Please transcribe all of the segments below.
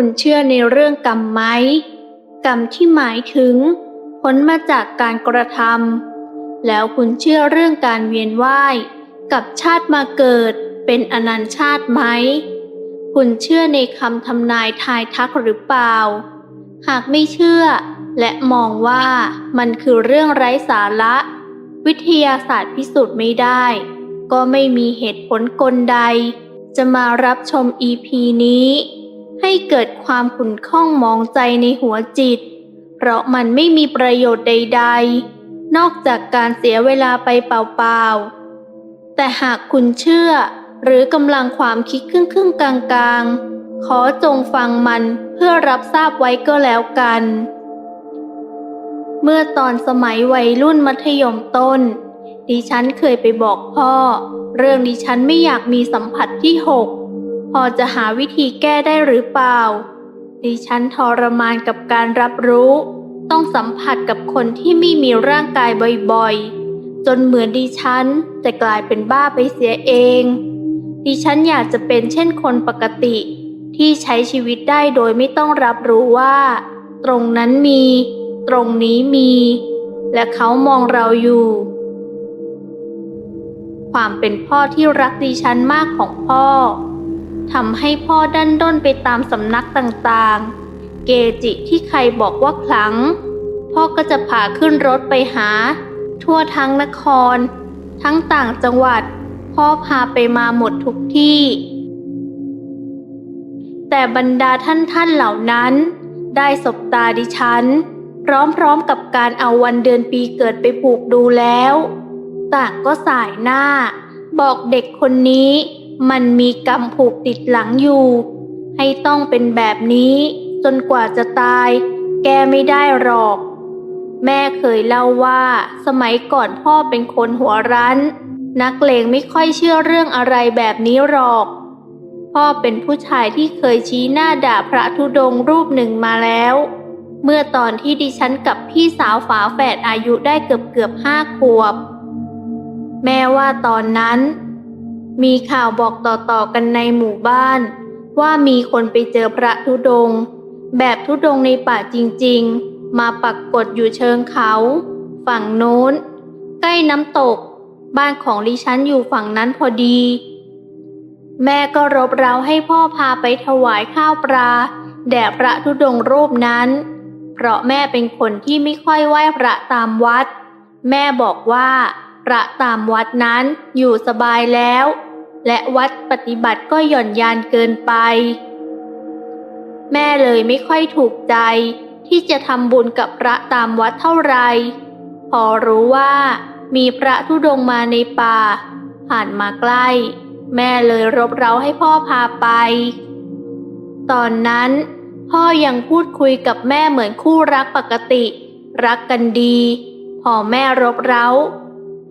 คุณเชื่อในเรื่องกรรมไหม กรรมที่หมายถึง ผลมาจากการกระทำแล้วคุณเชื่อเรื่องการเวียนว่ายกับชาติมาเกิดเป็นอนันตชาติไหม คุณเชื่อในคำทำนายทายทักหรือเปล่า หากไม่เชื่อ และมองว่ามันคือเรื่องไร้สาระ วิทยาศาสตร์พิสูจน์ไม่ได้ ก็ไม่มีเหตุผลกลใด จะมารับชม EP นี้ ให้เกิดความขุ่นข้องมองใจในหัวจิต เพราะมันไม่มีประโยชน์ใด ๆ นอกจากการเสียเวลาไปเปล่าๆ แต่หากคุณเชื่อ หรือกำลังความคิดครึ่งๆกลางๆ ขอจงฟังมันเพื่อรับทราบไว้ก็แล้วกัน เมื่อตอนสมัยวัยรุ่นมัธยมต้น ดิฉันเคยไปบอกพ่อ เรื่องดิฉันไม่อยากมีสัมผัสที่หก พอจะหาวิธีแก้ได้หรือเปล่า ดิฉันทรมานกับการรับรู้ ต้องสัมผัสกับคนที่ไม่มีร่างกายบ่อยๆ จนเหมือนดิฉันจะกลายเป็นบ้าไปเสียเอง ดิฉันอยากจะเป็นเช่นคนปกติ ที่ใช้ชีวิตได้โดยไม่ต้องรับรู้ว่า ตรงนั้นมี ตรงนี้มี และเขามองเราอยู่ความเป็นพ่อที่รักดิฉันมากของพ่อ ทำให้พ่อดันด้นไปตามสำนักต่างๆ เกจิที่ใครบอกว่าขลัง พ่อก็จะพาขึ้นรถไปหา ทั่วทั้งนคร ทั้งต่างจังหวัด พ่อพาไปมาหมดทุกที่ แต่บรรดาท่านท่านเหล่านั้น ได้สบตาดิฉัน พร้อมๆกับการเอาวันเดือนปีเกิดไปผูกดูแล้ว ต่างก็สายหน้า บอกเด็กคนนี้ มันมีกรรมผูกติดหลังอยู่ ให้ต้องเป็นแบบนี้จนกว่าจะตาย แกไม่ได้หรอก แม่เคยเล่าว่าสมัยก่อนพ่อเป็นคนหัวรั้น นักเลงไม่ค่อยเชื่อเรื่องอะไรแบบนี้หรอก พ่อเป็นผู้ชายที่เคยชี้หน้าด่าพระธุดงค์รูปหนึ่งมาแล้ว เมื่อตอนที่ดิฉันกับพี่สาวฝาแฝดอายุได้เกือบเกือบห้าขวบ แม่ว่าตอนนั้น มีข่าวบอกต่อๆกันในหมู่บ้าน ว่ามีคนไปเจอพระธุดงค์แบบธุดงค์ในป่าจริงๆ มาปักกฏอยู่เชิงเขา ฝั่งโน้น ใกล้น้ำตก บ้านของดิฉันอยู่ฝั่งนั้นพอดี แม่ก็รบเร้าให้พ่อพาไปถวายข้าวปลาแด่พระธุดงค์รูปนั้น เพราะแม่เป็นคนที่ไม่ค่อยไหว้พระตามวัด แม่บอกว่าพระตามวัดนั้นอยู่สบายแล้ว และวัดปฏิบัติก็หย่อนยานเกินไป แม่เลยไม่ค่อยถูกใจ ที่จะทำบุญกับพระตามวัดเท่าไหร่พอรู้ว่ามีพระธุดงมาในป่า ผ่านมาใกล้ แม่เลยรบเร้าให้พ่อพาไป ตอนนั้นพ่อยังพูดคุยกับแม่เหมือนคู่รักปกติ รักกันดี พอแม่รบเร้า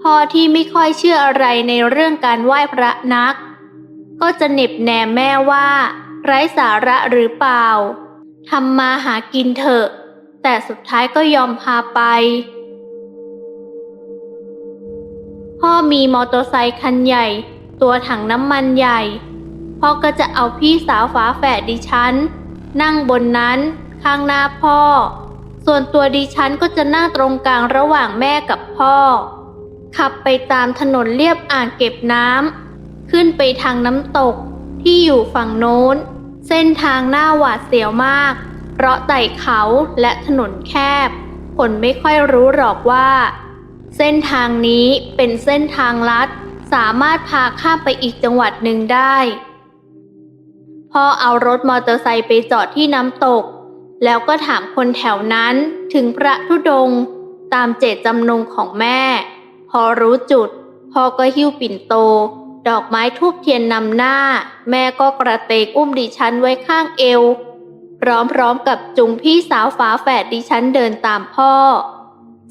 พ่อที่ไม่ค่อยเชื่ออะไรในเรื่องการไหว้พระนัก ก็จะเหน็บแนมแม่ว่า ไร้สาระหรือเปล่าทำมาหากินเถอะ แต่สุดท้ายก็ยอมพาไป พ่อมีมอเตอร์ไซคันใหญ่ ตัวถังน้ำมันใหญ่ พ่อก็จะเอาพี่สาวฝาแฝดดิฉัน นั่งบนนั้นข้างหน้าพ่อ ส่วนตัวดิฉันก็จะนั่งตรงกลางระหว่างแม่กับพ่อ ขับไปตามถนนเลียบอ่างเก็บน้ำขึ้นไปทางน้ำตกที่อยู่ฝั่งโน้น เส้นทางหน้าหวาดเสียวมาก เพราะไต่เขาและถนนแคบ คนไม่ค่อยรู้หรอกว่า เส้นทางนี้เป็นเส้นทางลัด สามารถพาข้ามไปอีกจังหวัดหนึ่งได้ พ่อเอารถมอเตอร์ไซค์ไปจอดที่น้ำตก แล้วก็ถามคนแถวนั้นถึงพระธุดง ตามเจตจำนงของแม่ พอรู้จุด พ่อก็หิ้วปิ่นโต ดอกไม้ทูบเทียนนำหน้า แม่ก็กระเตกอุ้มดิฉันไว้ข้างเอว พร้อมๆกับจุงพี่สาวฝาแฝดดิฉันเดินตามพ่อ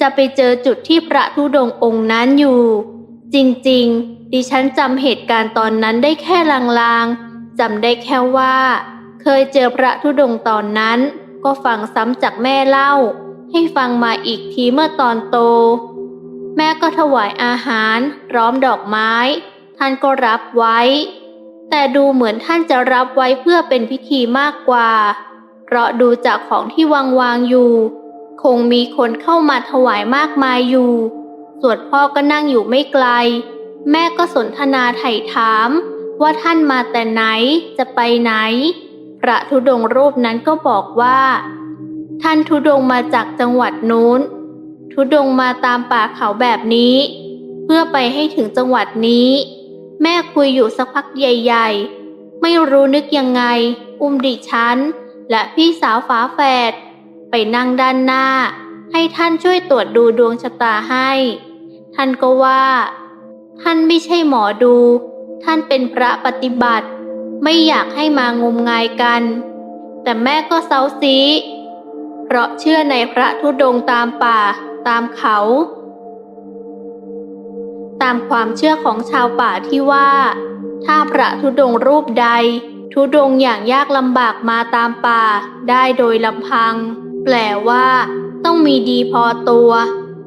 จะไปเจอจุดที่พระธุดงองค์นั้นอยู่ จริงๆ ดิฉันจำเหตุการณ์ตอนนั้นได้แค่ลางๆจำได้แค่ว่า เคยเจอพระธุดงตอนนั้น ก็ฟังซ้ำจากแม่เล่า ให้ฟังมาอีกทีเมื่อตอนโต แม่ก็ถวายอาหารพร้อมดอกไม้ ท่านก็รับไว้ แต่ดูเหมือนท่านจะรับไว้เพื่อเป็นพิธีมากกว่า เพราะดูจากของที่วางวางอยู่ คงมีคนเข้ามาถวายมากมายอยู่ ส่วนพ่อก็นั่งอยู่ไม่ไกล แม่ก็สนทนาไถ่ถาม ว่าท่านมาแต่ไหนจะไปไหน พระธุดงค์รูปนั้นก็บอกว่า ท่านธุดงค์มาจากจังหวัดนู้น ธุดงมาตามป่าเขาแบบนี้ เพื่อไปให้ถึงจังหวัดนี้ แม่คุยอยู่สักพักใหญ่ ๆ ไม่รู้นึกยังไง อุ้มดิฉัน และพี่สาวฝาแฝดไปนั่งด้านหน้า ให้ท่านช่วยตรวจดูดวงชะตาให้ ท่านก็ว่า ท่านไม่ใช่หมอดู ท่านเป็นพระปฏิบัติ ไม่อยากให้มางมงายกัน แต่แม่ก็เซาซีเพราะเชื่อในพระธุดงตามป่า ตามเขา ตามความเชื่อของชาวป่าที่ว่า ถ้าพระธุดงค์รูปใด ธุดงค์อย่างยากลำบากมาตามป่าได้โดยลำพัง แปลว่าต้องมีดีพอตัว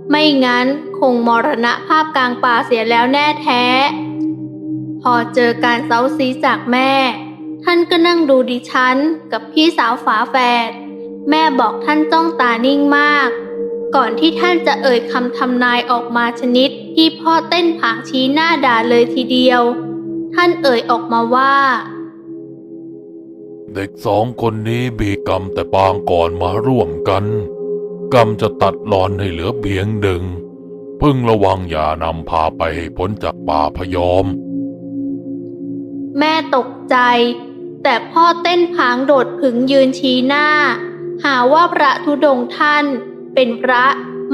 ไม่งั้นคงมรณะภาพกลางป่าเสียแล้วแน่แท้ พอเจอการเซาซีจากแม่ ท่านก็นั่งดูดิฉันกับพี่สาวฝาแฝดแม่บอกท่านจ้องตานิ่งมาก ก่อนที่ท่านจะเอ่ยคำทำนายออกมาชนิดที่พ่อเต้นผางชี้หน้าด่าเลยทีเดียว ท่านเอ่ยออกมาว่า เด็กสองคนนี้มีกรรมแต่ปางก่อนมาร่วมกัน กรรมจะตัดรอนให้เหลือเพียงหนึ่งพึงระวังอย่านำพาไปให้พ้นจากป่าพยอม แม่ตกใจ แต่พ่อเต้นผางโดดผึงยืนชี้หน้า หาว่าพระธุดงค์ท่าน เป็นพระ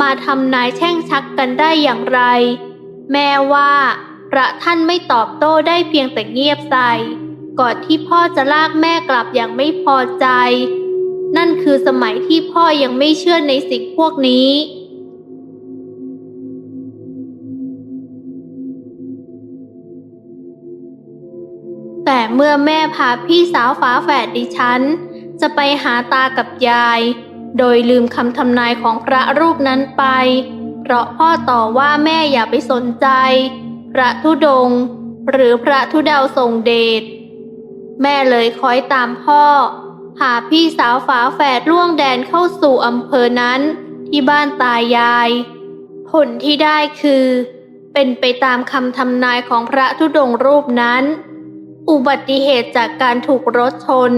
มาทำนายแช่งชักกันได้อย่างไร แม่ว่า พระท่านไม่ตอบโต้ได้เพียงแต่เงียบใส่ก่อนที่พ่อจะลากแม่กลับอย่างไม่พอใจ นั่นคือสมัยที่พ่อยังไม่เชื่อในสิ่งพวกนี้แต่เมื่อแม่พาพี่สาวฝาแฝดดิฉัน จะไปหาตากับยาย โดยลืมคำทำนายของพระรูปนั้นไป เพราะพ่อต่อว่าแม่อย่าไปสนใจ พระธุดง หรือพระธุดาวทรงเดช แม่เลยคอยตามพ่อ พาพี่สาวฝาแฝดล่วงแดนเข้าสู่อำเภอนั้นที่บ้านตายาย ผลที่ได้คือ เป็นไปตามคำทำนายของพระธุดงรูปนั้น อุบัติเหตุจากการถูกรถชน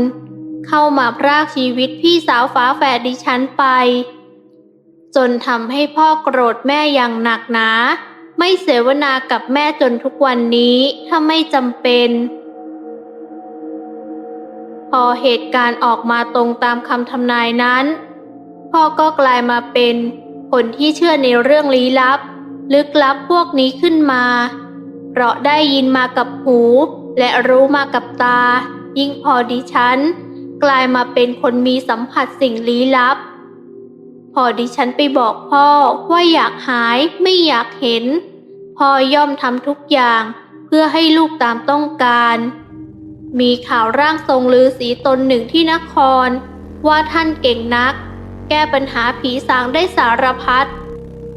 เข้ามาพรากชีวิตพี่สาวฟ้าแฝดดิฉันไป จนทำให้พ่อโกรธแม่อย่างหนักหนา ไม่เสวนากับแม่จนทุกวันนี้ถ้าไม่จำเป็น พอเหตุการณ์ออกมาตรงตามคำทำนายนั้น พ่อก็กลายมาเป็นคนที่เชื่อในเรื่องลี้ลับ ลึกลับพวกนี้ขึ้นมา เพราะได้ยินมากับหู และรู้มากับตา ยิ่งพอดิฉัน กลายมาเป็นคนมีสัมผัสสิ่งลี้ลับ พอดิฉันไปบอกพ่อว่าอยากหายไม่อยากเห็น พ่อย่อมทำทุกอย่างเพื่อให้ลูกตามต้องการ มีข่าวร่างทรงลือสีตนหนึ่งที่นคร ว่าท่านเก่งนัก แก้ปัญหาผีสางได้สารพัด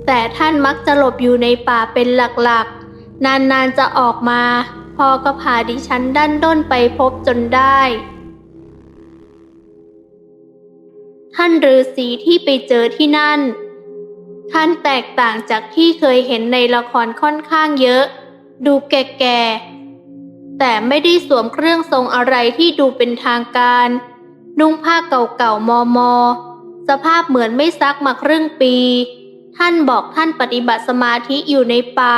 แต่ท่านมักจะหลบอยู่ในป่าเป็นหลักๆ นานๆจะออกมา พ่อก็พาดิฉันด้านด้นไปพบจนได้ ท่านฤาษีที่ไปเจอที่นั่น ท่านแตกต่างจากที่เคยเห็นในละครค่อนข้างเยอะ ดูแก่ๆ แต่ไม่ได้สวมเครื่องทรงอะไรที่ดูเป็นทางการ นุ่งผ้าเก่าๆ มอมอสภาพเหมือนไม่ซักมาครึ่งปี ท่านบอกท่านปฏิบัติสมาธิอยู่ในป่า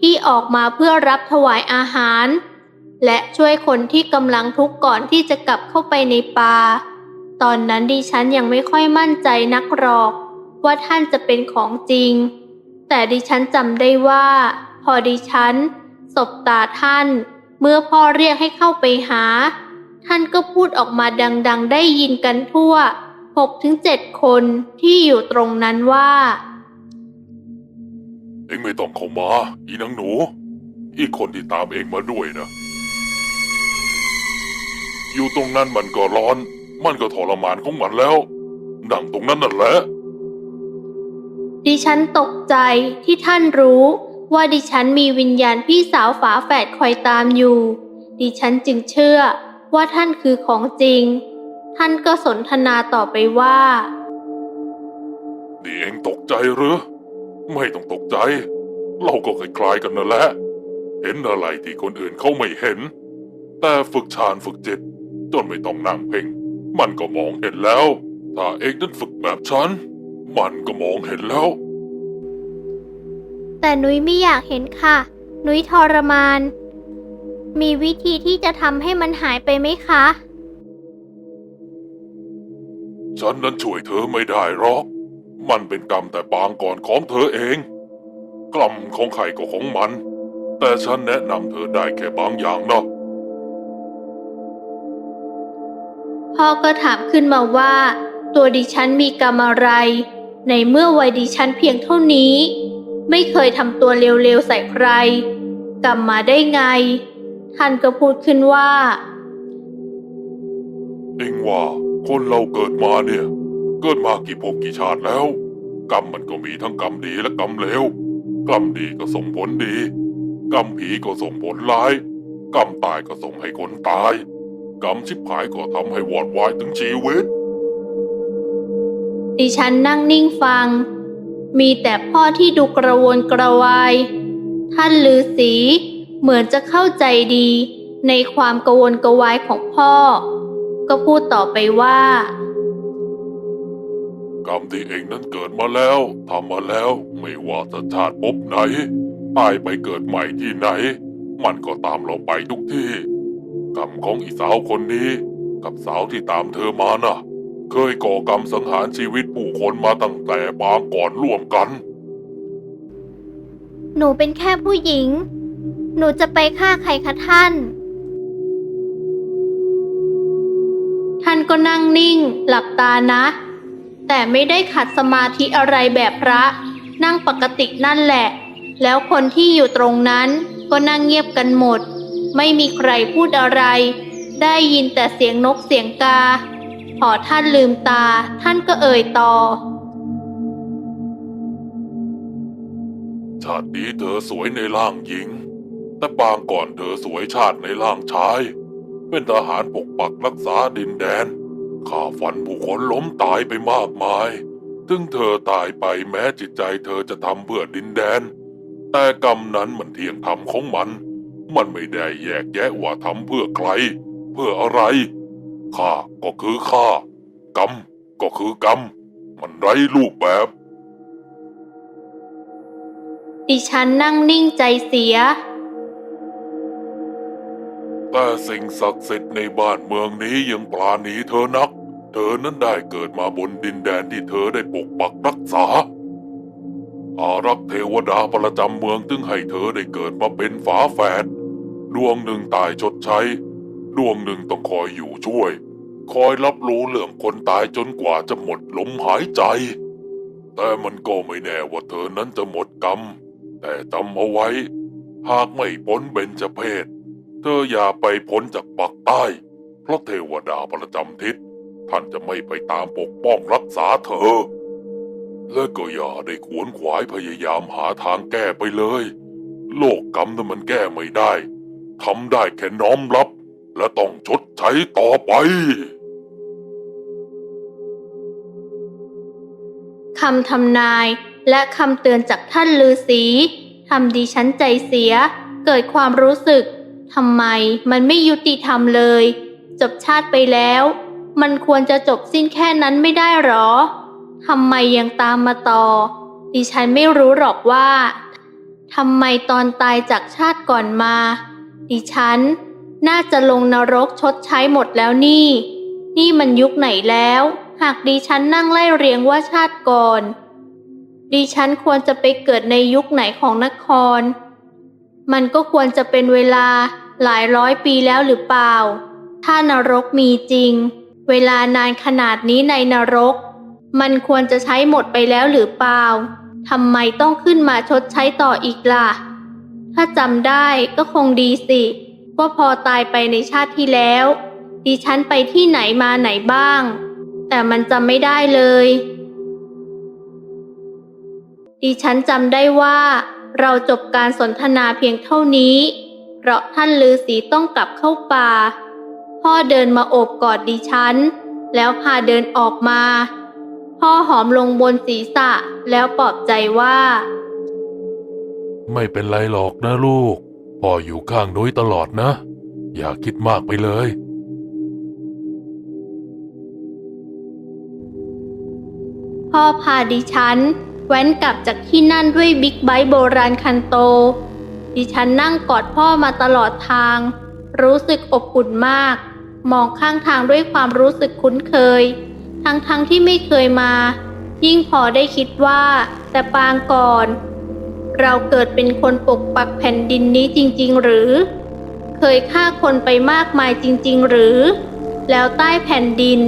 ที่ออกมาเพื่อรับถวายอาหาร และช่วยคนที่กำลังทุกข์ก่อนที่จะกลับเข้าไปในป่า ตอนนั้นดิฉันยังไม่ค่อยมั่นใจนักหรอก ว่าท่านจะเป็นของจริง แต่ดิฉันจำได้ว่า พอดิฉันสบตาท่าน เมื่อพ่อเรียกให้เข้าไปหา ท่านก็พูดออกมาดังๆ ได้ยินกันทั่วหกถึงเจ็ดคนที่อยู่ตรงนั้นว่า เองไม่ต้องเข้ามา อีนังหนู อีกคนที่ตามเองมาด้วยนะ อยู่ตรงนั้นมันก็ร้อน มันก็ทรมานของมันแล้วนั่งตรงนั้นนั่นแหละ ดิฉันตกใจที่ท่านรู้ ว่าดิฉันมีวิญญาณพี่สาวฝาแฝดคอยตามอยู่ ดิฉันจึงเชื่อว่าท่านคือของจริง ท่านก็สนทนาต่อไปว่านี่เองตกใจหรือ ไม่ต้องตกใจ เราก็คล้ายๆกันนั่นแหละ เห็นอะไรที่คนอื่นเขาไม่เห็น แต่ฝึกฌานฝึกจิต จนไม่ต้องนั่งเพ่ง มันก็มองเห็นแล้ว ถ้าเองนั้นฝึกแบบฉัน มันก็มองเห็นแล้ว แต่นุ้ยไม่อยากเห็นค่ะ นุ้ยทรมาน มีวิธีที่จะทำให้มันหายไปไหมคะ ฉันนั้นช่วยเธอไม่ได้หรอก มันเป็นกรรมแต่ปางก่อนของเธอเอง กรรมของใครก็ของมัน แต่ฉันแนะนำเธอได้แค่บางอย่างนะ พ่อก็ถามขึ้นมาว่า ตัวดิฉันมีกรรมอะไร ในเมื่อวัยดิฉันเพียงเท่านี้ ไม่เคยทำตัวเร็วๆใส่ใคร กรรมมาได้ไง ท่านก็พูดขึ้นว่า เองว่าคนเราเกิดมาเนี่ย เกิดมากี่ภพกี่ชาติแล้ว กรรมมันก็มีทั้งกรรมดีและกรรมเลวกรรมดีก็ส่งผลดี กรรมผีก็ส่งผลร้าย กรรมตายก็ส่งให้คนตาย กรรมชิบหายก็ทำให้วอดวายถึงชีวิต ดิฉันนั่งนิ่งฟัง มีแต่พ่อที่ดูกระวนกระวาย ท่านลือสีเหมือนจะเข้าใจดีในความกระวนกระวายของพ่อ ก็พูดต่อไปว่า กรรมที่เองนั้นเกิดมาแล้วทำมาแล้วไม่ว่าจะชาติภพไหนตายไปเกิดใหม่ที่ไหน มันก็ตามเราไปทุกที่ กรรมของอีสาวคนนี้ กับสาวที่ตามเธอมาน่ะ เคยก่อกรรมสังหารชีวิตผู้คนมาตั้งแต่ปางก่อนร่วมกัน หนูเป็นแค่ผู้หญิง หนูจะไปฆ่าใครคะท่าน ท่านก็นั่งนิ่ง หลับตานะ แต่ไม่ได้ขัดสมาธิอะไรแบบพระ นั่งปกตินั่นแหละ แล้วคนที่อยู่ตรงนั้นก็นั่งเงียบกันหมด ไม่มีใครพูดอะไร ได้ยินแต่เสียงนกเสียงกา พอท่านลืมตา ท่านก็เอ่ยต่อ ชาตินี้เธอสวยในร่างหญิง แต่ปางก่อนเธอสวยชาติในร่างชาย เป็นทหารปกปักรักษาดินแดนข่าฟันผู้คนล้มตายไปมากมายถึงเธอตายไปแม้จิตใจเธอจะทำเพื่อดินแดน แต่กรรมนั้นมันเที่ยงธรรมของมัน มันไม่ได้แยกแยะว่าทำเพื่อใคร เพื่ออะไร ข้าก็คือข้า กรรมก็คือกรรม มันไร้รูปแบบ ดิฉันนั่งนิ่งใจเสีย แต่สิ่งศักดิ์สิทธิ์ในบ้านเมืองนี้ยังปราณีเธอนัก เธอนั้นได้เกิดมาบนดินแดนที่เธอได้ปกปักรักษาอารักษ์เทวดาประจำเมืองจึงให้เธอได้เกิดมาเป็นฝาแฝด ดวงหนึ่งตายชดใช้ ดวงหนึ่งต้องคอยอยู่ช่วย คอยรับรู้เรื่องคนตายจนกว่าจะหมดลมหายใจ แต่มันก็ไม่แน่ว่าเธอนั้นจะหมดกรรม แต่จำเอาไว้ หากไม่พ้นเบญจเพศ เธออย่าไปพ้นจากปากใต้ เพราะเทวดาประจำทิศ ท่านจะไม่ไปตามปกป้องรักษาเธอ และก็อย่าได้ขวนขวายพยายามหาทางแก้ไปเลย โลกกรรมนั้นมันแก้ไม่ได้ ทำได้แค่น้อมรับ และต้องชดใช้ต่อไปคำทำนายและคำเตือนจากท่านลือสีทำดิฉันใจเสีย เกิดความรู้สึกทำไมมันไม่ยุติธรรมเลย จบชาติไปแล้ว มันควรจะจบสิ้นแค่นั้นไม่ได้หรอทำไมยังตามมาต่อ ดิฉันไม่รู้หรอกว่าทำไมตอนตายจากชาติก่อนมา ดิฉัน น่าจะลงนรกชดใช้หมดแล้วนี่ นี่มันยุคไหนแล้ว หากดิฉันนั่งไล่เรียงว่าชาติก่อน ดิฉันควรจะไปเกิดในยุคไหนของนคร มันก็ควรจะเป็นเวลาหลายร้อยปีแล้วหรือเปล่า ถ้านรกมีจริง เวลานานขนาดนี้ในนรก มันควรจะใช้หมดไปแล้วหรือเปล่าทำไมต้องขึ้นมาชดใช้ต่ออีกล่ะ ถ้าจำได้ก็คงดีสิ ว่าพอตายไปในชาติที่แล้ว ดิฉันไปที่ไหนมาไหนบ้าง แต่มันจำไม่ได้เลย ดิฉันจำได้ว่า เราจบการสนทนาเพียงเท่านี้ เพราะท่านลือสีต้องกลับเข้าป่า พ่อเดินมาโอบกอดดิฉัน แล้วพาเดินออกมา พ่อหอมลงบนศีรษะแล้วปลอบใจว่า ไม่เป็นไรหรอกนะลูก พ่ออยู่ข้างนุ้ยตลอดนะ อย่าคิดมากไปเลย พ่อพาดิฉัน แว้นกลับจากที่นั่นด้วยบิ๊กไบค์โบราณคันโต ดิฉันนั่งกอดพ่อมาตลอดทาง รู้สึกอบอุ่นมาก มองข้างทางด้วยความรู้สึกคุ้นเคย ทั้งๆทที่ไม่เคยมา ยิ่งพอได้คิดว่า แต่ปางก่อน เราเกิดเป็นคนปกปักแผ่นดินนี้จริง ๆ หรือ เคยฆ่าคนไปมากมายจริง ๆ หรือ แล้วใต้แผ่นดิน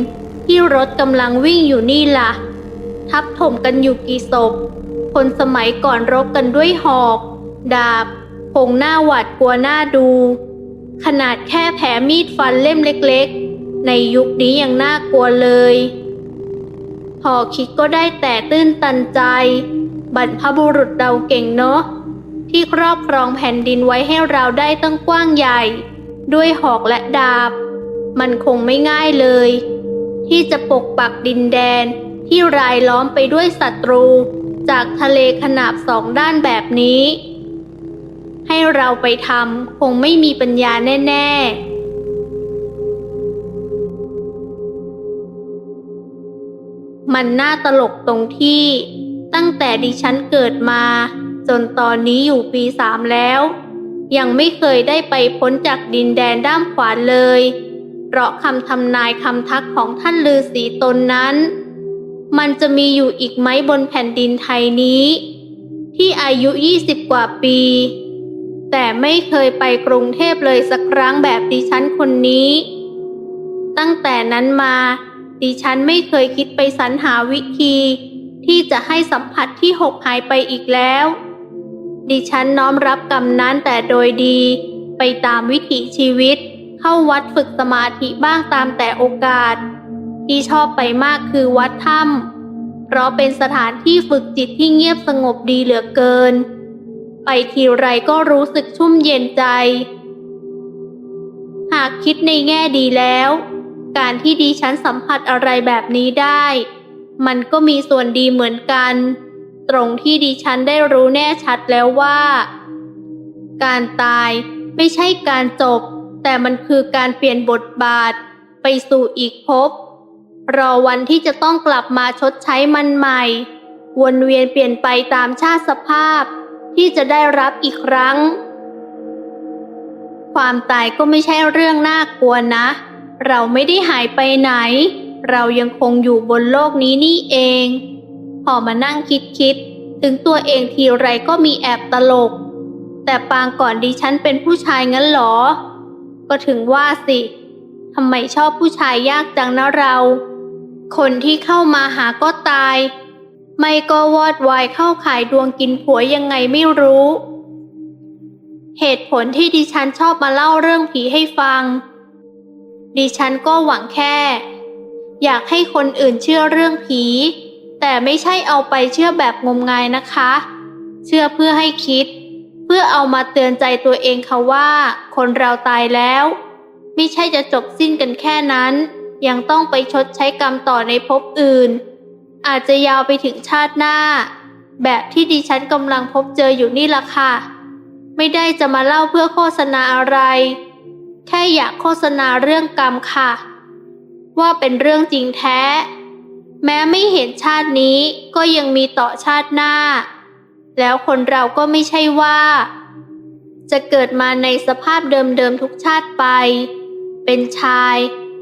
ที่รถกำลังวิ่งอยู่นี่ล่ะ ทับถมกันอยู่กี่ศพ คนสมัยก่อนรบกันด้วยหอก ดาบคงหน้าหวาดกลัวหน้าดู ขนาดแค่แผลมีดฟันเล่มเล็กๆ ในยุคนี้ยังน่ากลัวเลย พอคิดก็ได้แต่ตื้นตันใจ บรรพบุรุษเราเก่งเนาะที่ครอบครองแผ่นดินไว้ให้เราได้ตั้งกว้างใหญ่ ด้วยหอกและดาบ มันคงไม่ง่ายเลย ที่จะปกปักดินแดนที่รายล้อมไปด้วยศัตรู จากทะเลขนาบสองด้านแบบนี้ ให้เราไปทำคงไม่มีปัญญาแน่ ๆมันน่าตลกตรงที่ ตั้งแต่ดิฉันเกิดมา จนตอนนี้อยู่ปีสามแล้ว ยังไม่เคยได้ไปพ้นจากดินแดนด้ามขวานเลย เพราะคำทำนายคำทักของท่านลือสีตนนั้น มันจะมีอยู่อีกไหมบนแผ่นดินไทยนี้ ที่อายุ 20 กว่าปี แต่ไม่เคยไปกรุงเทพเลยสักครั้งแบบดิฉันคนนี้ ตั้งแต่นั้นมาดิฉันไม่เคยคิดไปสรรหาวิธี ที่จะให้สัมผัสที่หกหายไปอีกแล้ว ดิฉันน้อมรับกรรมนั้นแต่โดยดี ไปตามวิถีชีวิต เข้าวัดฝึกสมาธิบ้างตามแต่โอกาส ที่ชอบไปมากคือวัดถ้ำเพราะเป็นสถานที่ฝึกจิตที่เงียบสงบดีเหลือเกิน ไปทีไรก็รู้สึกชุ่มเย็นใจ หากคิดในแง่ดีแล้ว การที่ดิฉันสัมผัสอะไรแบบนี้ได้ มันก็มีส่วนดีเหมือนกัน ตรงที่ดิฉันได้รู้แน่ชัดแล้วว่า การตายไม่ใช่การจบ แต่มันคือการเปลี่ยนบทบาท ไปสู่อีกภพรอวันที่จะต้องกลับมาชดใช้มันใหม่ วนเวียนเปลี่ยนไปตามชาติสภาพ ที่จะได้รับอีกครั้ง ความตายก็ไม่ใช่เรื่องน่ากลัวนะ เราไม่ได้หายไปไหน เรายังคงอยู่บนโลกนี้นี่เอง พอมานั่งคิดคิดๆถึงตัวเองทีไรก็มีแอบตลก แต่ปางก่อนดิฉันเป็นผู้ชายงั้นเหรอ ก็ถึงว่าสิทำไมชอบผู้ชายยากจังนะเรา คนที่เข้ามาหาก็ตาย ไม่ก็วอดวายเข้าขายดวงกินผัวยังไงไม่รู้ เหตุผลที่ดิฉันชอบมาเล่าเรื่องผีให้ฟังดิฉันก็หวังแค่ อยากให้คนอื่นเชื่อเรื่องผี แต่ไม่ใช่เอาไปเชื่อแบบงมงายนะคะ เชื่อเพื่อให้คิด เพื่อเอามาเตือนใจตัวเองค่ะว่า คนเราตายแล้ว ไม่ใช่จะจบสิ้นกันแค่นั้น ยังต้องไปชดใช้กรรมต่อในภพอื่น อาจจะยาวไปถึงชาติหน้า แบบที่ดิฉันกำลังพบเจออยู่นี่ล่ะค่ะ ไม่ได้จะมาเล่าเพื่อโฆษณาอะไร แค่อยากโฆษณาเรื่องกรรมค่ะ ว่าเป็นเรื่องจริงแท้ แม้ไม่เห็นชาตินี้ก็ยังมีต่อชาติหน้า แล้วคนเราก็ไม่ใช่ว่า จะเกิดมาในสภาพเดิมๆทุกชาติไป เป็นชาย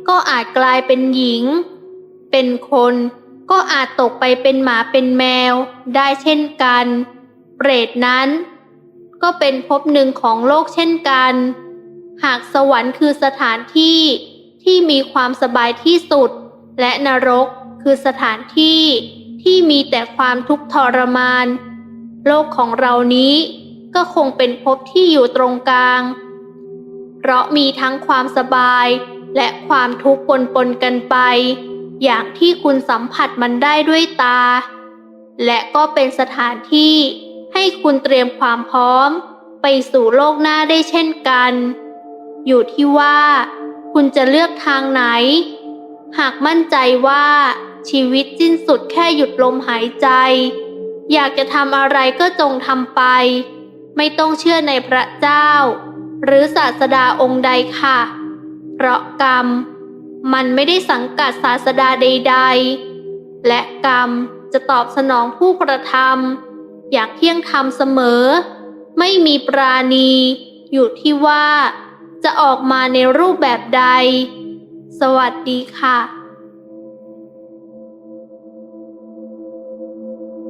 ก็อาจกลายเป็นหญิง เป็นคนก็อาจตกไปเป็นหมาเป็นแมวได้เช่นกัน เปรตนั้น ก็เป็นภพหนึ่งของโลกเช่นกัน หากสวรรค์คือสถานที่ ที่มีความสบายที่สุด และนรกคือสถานที่ที่มีแต่ความทุกข์ทรมาน โลกของเรานี้ก็คงเป็นภพที่อยู่ตรงกลาง เพราะมีทั้งความสบายและความทุกข์ปนปนกันไป อย่างที่คุณสัมผัสมันได้ด้วยตา และก็เป็นสถานที่ให้คุณเตรียมความพร้อม ไปสู่โลกหน้าได้เช่นกัน อยู่ที่ว่า คุณจะเลือกทางไหน หากมั่นใจว่าชีวิตสิ้นสุดแค่หยุดลมหายใจ อยากจะทำอะไรก็จงทำไป ไม่ต้องเชื่อในพระเจ้า หรือศาสดาองค์ใดค่ะ เพราะกรรม มันไม่ได้สังกัดศาสดาใด ๆ และกรรมจะตอบสนองผู้กระทำอย่างเที่ยงธรรมเสมอ ไม่มีปราณี อยู่ที่ว่า จะออกมาในรูปแบบใด สวัสดีค่ะ